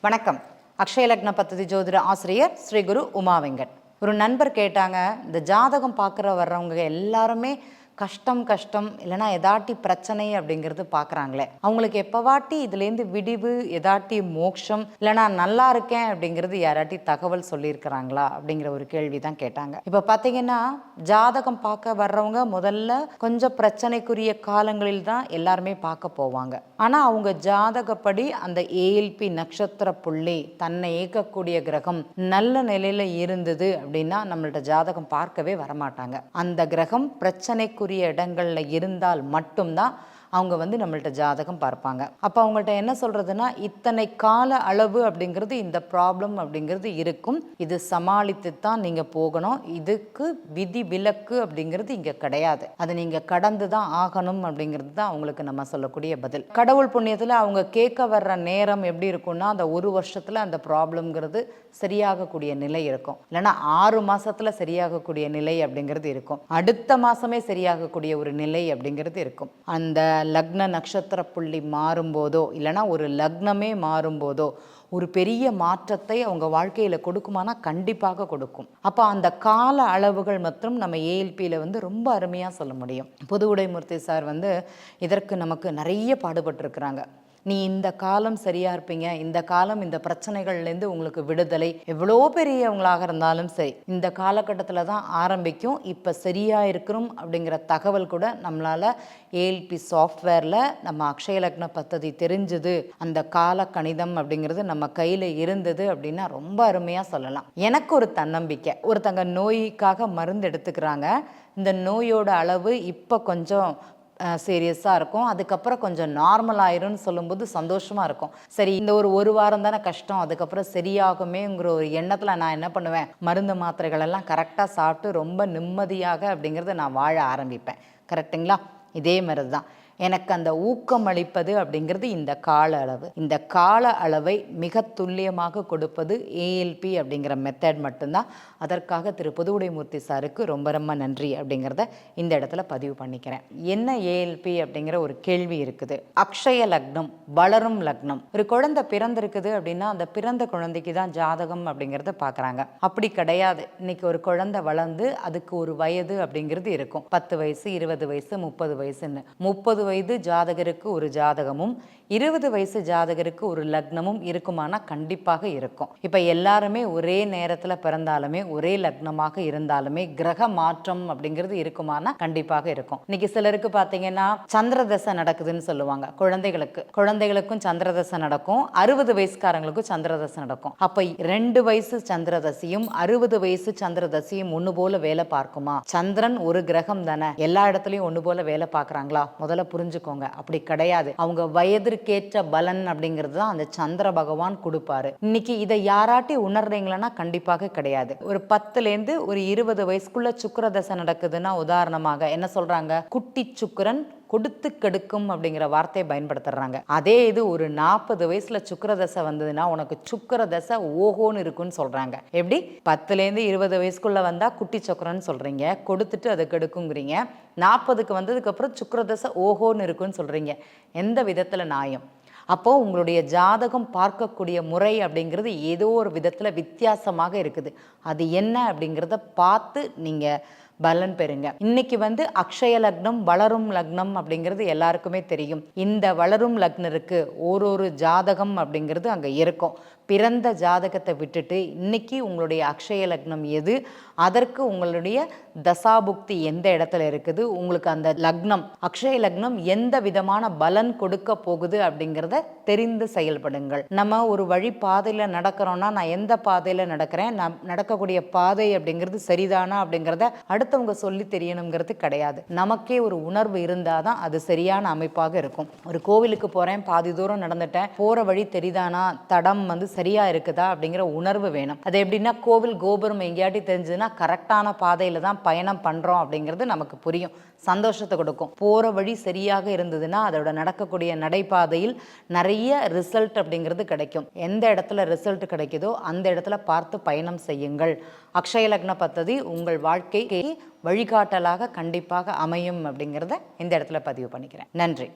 வணக்கம். அக்ஷயலக்ன பத்ததி ஜோதிட ஆசிரியர் ஸ்ரீ குரு உமா வெங்கட். ஒரு நண்பர் கேட்டாங்க இந்த ஜாதகம் பார்க்குற வர்றவங்க எல்லாருமே கஷ்டம் கஷ்டம் இல்லைனா எதாட்டி பிரச்சனை அப்படிங்கிறது பார்க்குறாங்களே. அவங்களுக்கு எப்போவாட்டி இதுலேருந்து விடிவு எதாட்டி மோட்சம் இல்லைனா நல்லா இருக்கேன் அப்படிங்கிறது யாராட்டி தகவல் சொல்லியிருக்கிறாங்களா அப்படிங்கிற ஒரு கேள்வி தான் கேட்டாங்க. இப்போ பார்த்தீங்கன்னா ஜாதகம் பார்க்க வர்றவங்க முதல்ல கொஞ்சம் பிரச்சனைக்குரிய காலங்களில் தான் எல்லாருமே பார்க்க போவாங்க. ஆனால் அவங்க ஜாதகப்படி அந்த ஏஎல்பி நட்சத்திர புள்ளி தன்னை இயக்கக்கூடிய கிரகம் நல்ல நிலையில் இருந்தது அப்படின்னா நம்மள்ட்ட ஜாதகம் பார்க்கவே வரமாட்டாங்க. அந்த கிரகம் பிரச்சனைக்குரிய இடங்களில் இருந்தால் மட்டும்தான் அவங்க வந்து நம்மள்ட்ட ஜாதகம் பார்ப்பாங்க. அப்போ அவங்கள்ட்ட என்ன சொல்கிறதுனா இத்தனை கால அளவு அப்படிங்கிறது இந்த ப்ராப்ளம் அப்படிங்கிறது இருக்கும். இது சமாளித்து தான் நீங்கள் போகணும். இதுக்கு விதி விலக்கு அப்படிங்கிறது இங்கே கிடையாது. அதை நீங்கள் கடந்து தான் ஆகணும் அப்படிங்கிறது தான் அவங்களுக்கு நம்ம சொல்லக்கூடிய பதில். கடவுள் புண்ணியத்தில் அவங்க கேட்க வர்ற நேரம் எப்படி இருக்கும்னா அந்த ஒரு வருஷத்தில் அந்த ப்ராப்ளம்ங்கிறது சரியாகக்கூடிய நிலை இருக்கும். இல்லைன்னா ஆறு மாதத்தில் சரியாகக்கூடிய நிலை அப்படிங்கிறது இருக்கும். அடுத்த மாதமே சரியாகக்கூடிய ஒரு நிலை அப்படிங்கிறது இருக்கும். அந்த லக்ன நட்சத்திர புள்ளி மாறும்போதோ இல்லைன்னா ஒரு லக்னமே மாறும்போதோ ஒரு பெரிய மாற்றத்தை அவங்க வாழ்க்கையில் கொடுக்குமானா கண்டிப்பாக கொடுக்கும். அப்போ அந்த கால அளவுகள் மற்றும் நம்ம ஏஎல்பியில் வந்து ரொம்ப அருமையாக சொல்ல முடியும். புது உடைமூர்த்தி சார் வந்து இதற்கு நமக்கு நிறைய பாடுபட்டிருக்கிறாங்க. நீ இந்த காலம் சரியா இருப்பீங்க. இந்த காலம் இந்த பிரச்சனைகள்லேருந்து உங்களுக்கு விடுதலை. எவ்வளோ பெரியவங்களாக இருந்தாலும் சரி இந்த காலகட்டத்தில் தான் ஆரம்பிக்கும். இப்போ சரியாக இருக்கிறோம் அப்படிங்கிற தகவல் கூட நம்மளால ஏஎல்பி சாஃப்ட்வேரில் நம்ம அக்ஷய லக்ன பத்ததி தெரிஞ்சுது. அந்த கால கணிதம் அப்படிங்கிறது நம்ம கையில் இருந்தது அப்படின்னா ரொம்ப அருமையாக சொல்லலாம். எனக்கு ஒரு தன்னம்பிக்கை. ஒருத்தங்க நோய்க்காக மருந்து எடுத்துக்கிறாங்க. இந்த நோயோட அளவு இப்போ கொஞ்சம் சீரியஸாக இருக்கும். அதுக்கப்புறம் கொஞ்சம் நார்மல் ஆயிரும்னு சொல்லும்போது சந்தோஷமாக இருக்கும். சரி இந்த ஒரு ஒரு வாரம் தானே கஷ்டம். அதுக்கப்புறம் சரியாகுமேங்கிற ஒரு எண்ணத்தில் நான் என்ன பண்ணுவேன்? மருந்து மாத்திரைகள் எல்லாம் கரெக்டாக சாப்பிட்டு ரொம்ப நிம்மதியாக அப்படிங்கிறத நான் வாழ ஆரம்பிப்பேன். கரெக்டுங்களா இதே மாதிரி தான் எனக்கு அந்த ஊக்கம் அளிப்பது அப்படிங்கிறது இந்த கால அளவு. இந்த கால அளவை மிக துல்லியமாக கொடுப்பது ஏஎல்பி அப்படிங்கிற மெத்தட் மட்டும்தான். அதற்காக திரு புதுவுடைமூர்த்தி சாருக்கு ரொம்ப ரொம்ப நன்றி அப்படிங்கிறத இந்த இடத்துல பதிவு பண்ணிக்கிறேன். என்ன ஏஎல்பி அப்படிங்கிற ஒரு கேள்வி இருக்குது. அக்ஷய லக்னம் வளரும் லக்னம். ஒரு குழந்தை பிறந்திருக்குது அப்படின்னா அந்த பிறந்த குழந்தைக்கு தான் ஜாதகம் அப்படிங்கிறத பார்க்குறாங்க அப்படி கிடையாது. இன்னைக்கு ஒரு குழந்தை வளர்ந்து அதுக்கு ஒரு வயது அப்படிங்கிறது இருக்கும். பத்து வயசு இருபது வயசு முப்பது வயசுன்னு. முப்பது வயது ஜாதகருக்கு ஒரு ஜாதகமும் இருபது வயசு ஜாதகருக்கு ஒரு லக்னமும் இருக்குமானா கண்டிப்பாக இருக்கும். இப்போ எல்லாருமே ஒரே நேரத்தில் பிறந்தாலுமே ஒரே லக்னமாக இருந்தாலுமே கிரக மாற்றம் அப்படிங்கிறது இருக்குமானா கண்டிப்பாக இருக்கும். இன்னைக்கு சிலருக்கு பார்த்தீங்கன்னா சந்திர தசை நடக்குதுன்னு சொல்லுவாங்க குழந்தைகளுக்கு. குழந்தைகளுக்கும் சந்திர தசை நடக்கும் அறுபது வயசுக்காரங்களுக்கும் சந்திர தசை நடக்கும். அப்போ ரெண்டு வயசு சந்திர தசையும் அறுபது வயசு சந்திர தசையும் ஒன்று போல வேலை பார்க்குமா? சந்திரன் ஒரு கிரகம் தானே எல்லா இடத்துலையும் ஒன்று போல வேலை பார்க்குறாங்களா? முதல்ல புரிஞ்சுக்கோங்க. அப்படி கிடையாது. அவங்க வயதிற்கேற்ற பலன் அப்படிங்கிறது தான் அந்த சந்திர பகவான் கொடுப்பாரு. இன்னைக்கு இதை யாராட்டி உணர்றீங்களன்னா கண்டிப்பாக கிடையாது. ஒரு பத்துலேருந்து ஒரு இருபது வயசுக்குள்ள சுக்கர தசை நடக்குதுன்னா உதாரணமாக என்ன சொல்றாங்க? குட்டி சுக்கரன் கொடுத்து கெடுக்கும் அப்படிங்கிற வார்த்தையை பயன்படுத்துறாங்க. அதே இது ஒரு நாற்பது வயசுல சுக்கிர தசை வந்ததுன்னா உனக்கு சுக்கிர தசை ஓஹோன்னு இருக்குன்னு சொல்றாங்க. எப்படி? பத்துலேருந்து இருபது வயசுக்குள்ள வந்தா குட்டி சக்கரம்னு சொல்றீங்க. கொடுத்துட்டு அதை கெடுக்குங்கிறீங்க. நாற்பதுக்கு வந்ததுக்கு அப்புறம் சுக்கிர தசை ஓஹோன்னு இருக்குன்னு சொல்றீங்க. எந்த விதத்துல நியாயம்? அப்போ உங்களுடைய ஜாதகம் பார்க்கக்கூடிய முறை அப்படிங்கிறது ஏதோ ஒரு விதத்தில் வித்தியாசமாக இருக்குது. அது என்ன அப்படிங்கிறத பார்த்து நீங்கள் பலன் பெறுங்க. இன்னைக்கு வந்து அக்ஷய லக்னம் வளரும் லக்னம் அப்படிங்கிறது எல்லாருக்குமே தெரியும். இந்த வளரும் லக்னருக்கு ஒரு ஒரு ஜாதகம் அப்படிங்கிறது அங்கே இருக்கும். பிறந்த ஜாதகத்தை விட்டுட்டு இன்னைக்கு உங்களுடைய அக்ஷய லக்னம் எது? அதற்கு உங்களுடைய தசாபுக்தி எந்த இடத்துல இருக்குது? உங்களுக்கு அந்த லக்னம் அக்ஷய லக்னம் எந்த விதமான பலன் கொடுக்க போகுது அப்படிங்கிறத தெரிந்து செயல்படுங்கள். நம்ம ஒரு வழி பாதையில் நடக்கிறோம்னா நான் எந்த பாதையில் நடக்கிறேன்? நான் நடக்கக்கூடிய பாதை அப்படிங்கிறது சரிதானா அப்படிங்கிறத அடுத்த அடுத்தவங்க சொல்லி தெரியணுங்கிறது கிடையாது. நமக்கே ஒரு உணர்வு இருந்தால் தான் அது சரியான அமைப்பாக இருக்கும். ஒரு கோவிலுக்கு போகிறேன் பாதி தூரம் நடந்துட்டேன் போகிற வழி தெரியுதானா தடம் வந்து சரியாக இருக்குதா அப்படிங்கிற உணர்வு வேணும். அது எப்படின்னா கோவில் கோபுரம் எங்கேயாட்டி தெரிஞ்சதுன்னா கரெக்டான பாதையில் தான் பயணம் பண்ணுறோம் அப்படிங்கிறது நமக்கு புரியும். சந்தோஷத்தை கொடுக்கும். போகிற வழி சரியாக இருந்ததுன்னா அதோட நடக்கக்கூடிய நடைபாதையில் நிறைய ரிசல்ட் அப்படிங்கிறது கிடைக்கும். எந்த இடத்துல ரிசல்ட் கிடைக்குதோ அந்த இடத்துல பார்த்து பயணம் செய்யுங்கள். அக்ஷய லக்ன பத்ததி உங்கள் வாழ்க்கைக்கு வழிகாட்டலாக கண்டிப்பாக அமையும் அப்படிங்கிறத இந்த இடத்துல பதிவு பண்ணிக்கிறேன். நன்றி.